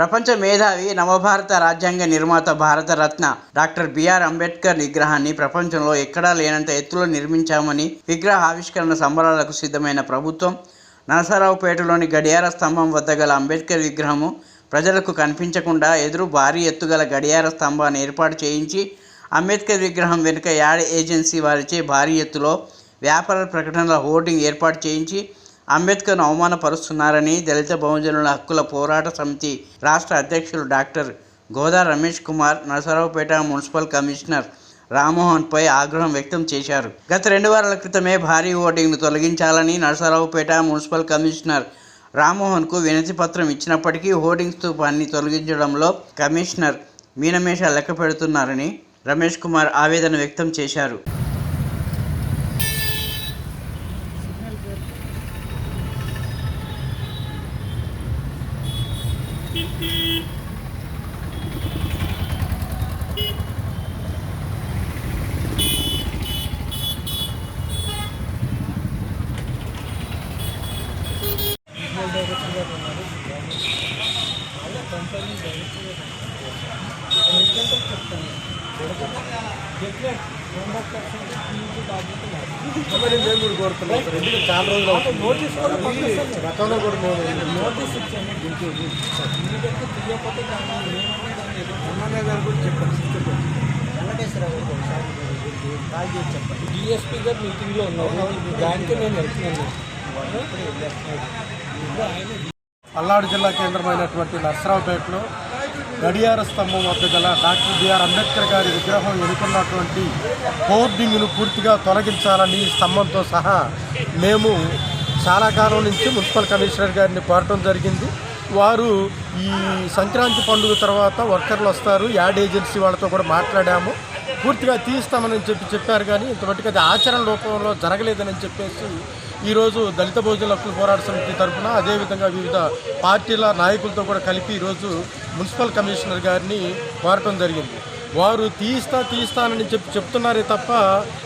ప్రపంచ మేధావి నవభారత రాజ్యాంగ నిర్మాత భారతరత్న డాక్టర్ బిఆర్ అంబేద్కర్ విగ్రహాన్ని ప్రపంచంలో ఎక్కడా లేనంత ఎత్తులో నిర్మించామని విగ్రహ ఆవిష్కరణ సంబరాలకు సిద్ధమైన ప్రభుత్వం నరసరావుపేటలోని గడియార స్తంభం వద్ద గల అంబేద్కర్ విగ్రహము ప్రజలకు కనిపించకుండా ఎదురు భారీ ఎత్తుగల గడియార స్తంభాన్ని ఏర్పాటు చేయించి అంబేద్కర్ విగ్రహం వెనుక యాడ్ ఏజెన్సీ వారిచే భారీ ఎత్తులో వ్యాపార ప్రకటనల హోర్డింగ్ ఏర్పాటు చేయించి అంబేద్కర్ను అవమానపరుస్తున్నారని దళిత బహుజనుల హక్కుల పోరాట సమితి రాష్ట్ర అధ్యక్షులు doctor Goda Ramesh Kumar Narasaraopet municipal commissioner రామ్మోహన్పై ఆగ్రహం వ్యక్తం చేశారు. గత రెండు వారాల క్రితమే భారీ ఓటింగ్ను తొలగించాలని నరసరావుపేట మున్సిపల్ కమిషనర్ రామ్మోహన్కు వినతి పత్రం ఇచ్చినప్పటికీ హోర్డింగ్ స్థూపాన్ని తొలగించడంలో కమిషనర్ మీనమేష లెక్క పెడుతున్నారని రమేష్ కుమార్ ఆవేదన వ్యక్తం చేశారు. చాలా రోజులు అంటే నోటీస్ కూడా పంపిస్తాను గతంలో కూడా మేము నోటీస్ ఇచ్చాను ఇమీడియట్గా తీయకపోతే దాన్ని ఏమన్నా దాన్ని ఎదుర్కొంటాను. ఎమ్మెల్యే గారు కూడా చెప్పారు చెప్పారు డిఎస్పీ గారు మీటింగ్లో ఉన్నారు దానికి నేను వెళ్తున్నాను ఇప్పుడు ఆయన పల్నాడు జిల్లా కేంద్రమైనటువంటి నర్సరావుపేటలో గడియార స్తంభం వద్ద గల డాక్టర్ బిఆర్ అంబేద్కర్ గారి విగ్రహం ఎన్నుకున్నటువంటి హోర్డింగ్ను పూర్తిగా తొలగించాలని స్తంభంతో సహా మేము చాలా కాలం నుంచి మున్సిపల్ కమిషనర్ గారిని కోరటం జరిగింది. వారు ఈ సంక్రాంతి పండుగ తర్వాత వర్కర్లు వస్తారు యాడ్ ఏజెన్సీ వాళ్ళతో కూడా మాట్లాడాము. పూర్తిగా తీస్తామని చెప్పి చెప్పారు కానీ ఇంతవరకు అది ఆచరణ రూపంలో జరగలేదని చెప్పేసి ఈరోజు దళిత బహుజన హక్కుల పోరాట సమితి తరఫున అదేవిధంగా వివిధ పార్టీల నాయకులతో కూడా కలిపి ఈరోజు మున్సిపల్ కమిషనర్ గారిని కోరటం జరిగింది. వారు తీస్తా తీస్తానని చెప్పి చెప్తున్నారే తప్ప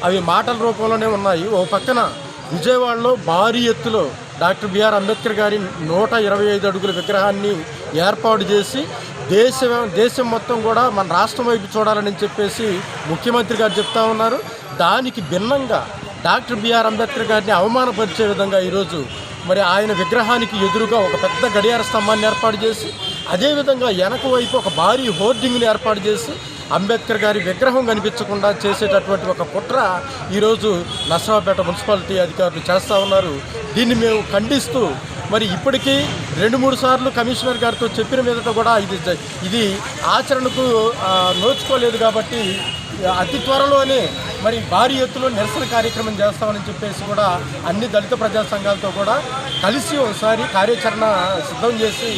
అవి మాటల రూపంలోనే ఉన్నాయి. ఓ పక్కన విజయవాడలో భారీ ఎత్తులో డాక్టర్ బిఆర్ అంబేద్కర్ గారి నూట ఇరవై ఐదు అడుగుల విగ్రహాన్ని ఏర్పాటు చేసి దేశం దేశం మొత్తం కూడా మన రాష్ట్రం వైపు చూడాలని చెప్పేసి ముఖ్యమంత్రి గారు చెప్తా ఉన్నారు. దానికి భిన్నంగా డాక్టర్ బిఆర్ అంబేద్కర్ గారిని అవమానపరిచే విధంగా ఈరోజు మరి ఆయన విగ్రహానికి ఎదురుగా ఒక పెద్ద గడియార స్తంభాన్ని ఏర్పాటు చేసి అదేవిధంగా వెనక వైపు ఒక భారీ హోర్డింగ్ని ఏర్పాటు చేసి అంబేద్కర్ గారి విగ్రహం కనిపించకుండా చేసేటటువంటి ఒక కుట్ర ఈరోజు నర్సరావుపేట మున్సిపాలిటీ అధికారులు చేస్తూ ఉన్నారు. దీన్ని మేము ఖండిస్తూ మరి ఇప్పటికీ రెండు మూడు సార్లు కమిషనర్ గారితో చెప్పిన మీదట కూడా ఇది ఇది ఆచరణకు నోచుకోలేదు కాబట్టి అతి త్వరలోనే మరి భారీ ఎత్తులో నిరసన కార్యక్రమం చేస్తామని చెప్పేసి కూడా అన్ని దళిత ప్రజా సంఘాలతో కూడా కలిసి ఒకసారి కార్యాచరణ సిద్ధం చేసి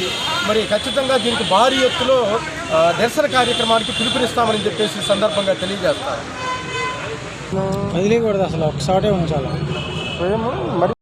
మరి ఖచ్చితంగా దీనికి భారీ ఎత్తులో నిరసన కార్యక్రమానికి పిలుపునిస్తామని చెప్పేసి ఈ సందర్భంగా తెలియజేస్తారు. వదిలేయకూడదు అసలు ఒకసారి ఉంచాలి. మరి